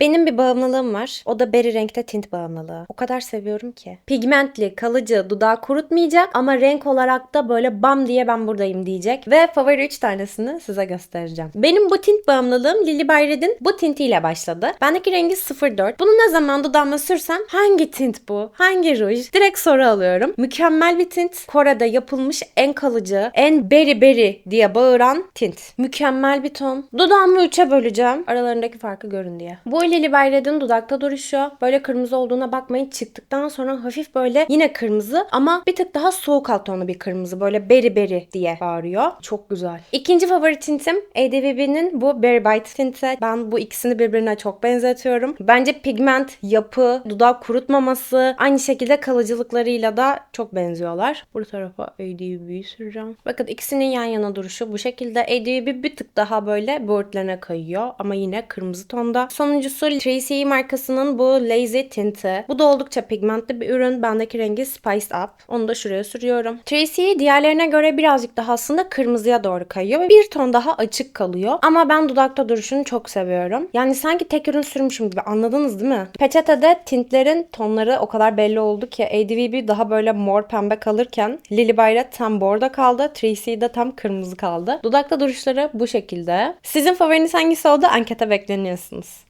Benim bir bağımlılığım var. O da beri renkte tint bağımlılığı. O kadar seviyorum ki. Pigmentli, kalıcı, dudağı kurutmayacak ama renk olarak da böyle bam diye ben buradayım diyecek. Ve favori 3 tanesini size göstereceğim. Benim bu tint bağımlılığım Lily by Red'in bu tintiyle başladı. Bendeki rengi 04. Bunu ne zaman dudağıma sürsem hangi tint bu? Hangi ruj? Direkt soru alıyorum. Mükemmel bir tint. Kore'de yapılmış en kalıcı, en beri beri diye bağıran tint. Mükemmel bir ton. Dudağımı 3'e böleceğim. Aralarındaki farkı görün diye. Bu Lily by Red'in dudakta duruşu. Böyle kırmızı olduğuna bakmayın. Çıktıktan sonra hafif böyle yine kırmızı ama bir tık daha soğuk alt tonu bir kırmızı. Böyle beri beri diye bağırıyor. Çok güzel. İkinci favori tintim ADVB'nin bu Berry Bite tinti. Ben bu ikisini birbirine çok benzetiyorum. Bence pigment, yapı, dudak kurutmaması aynı şekilde kalıcılıklarıyla da çok benziyorlar. Bu tarafa ADVB'yi süreceğim. Bakın ikisinin yan yana duruşu bu şekilde. ADVB bir tık daha böyle böğürtlene kayıyor ama yine kırmızı tonda. Sonuncusu Tracy markasının bu Lazy tinti. Bu da oldukça pigmentli bir ürün. Bendeki rengi Spiced Up. Onu da şuraya sürüyorum. Tracy diğerlerine göre birazcık daha aslında kırmızıya doğru kayıyor bir ton daha açık kalıyor. Ama ben dudakta duruşunu çok seviyorum. Yani sanki tek ürün sürmüşüm gibi anladınız değil mi? Peçetede tintlerin tonları o kadar belli oldu ki ADVB daha böyle mor pembe kalırken Lily Bayret tam bordo kaldı. Tracy de tam kırmızı kaldı. Dudakta duruşları bu şekilde. Sizin favoriniz hangisi oldu? Ankete bekleniyorsunuz.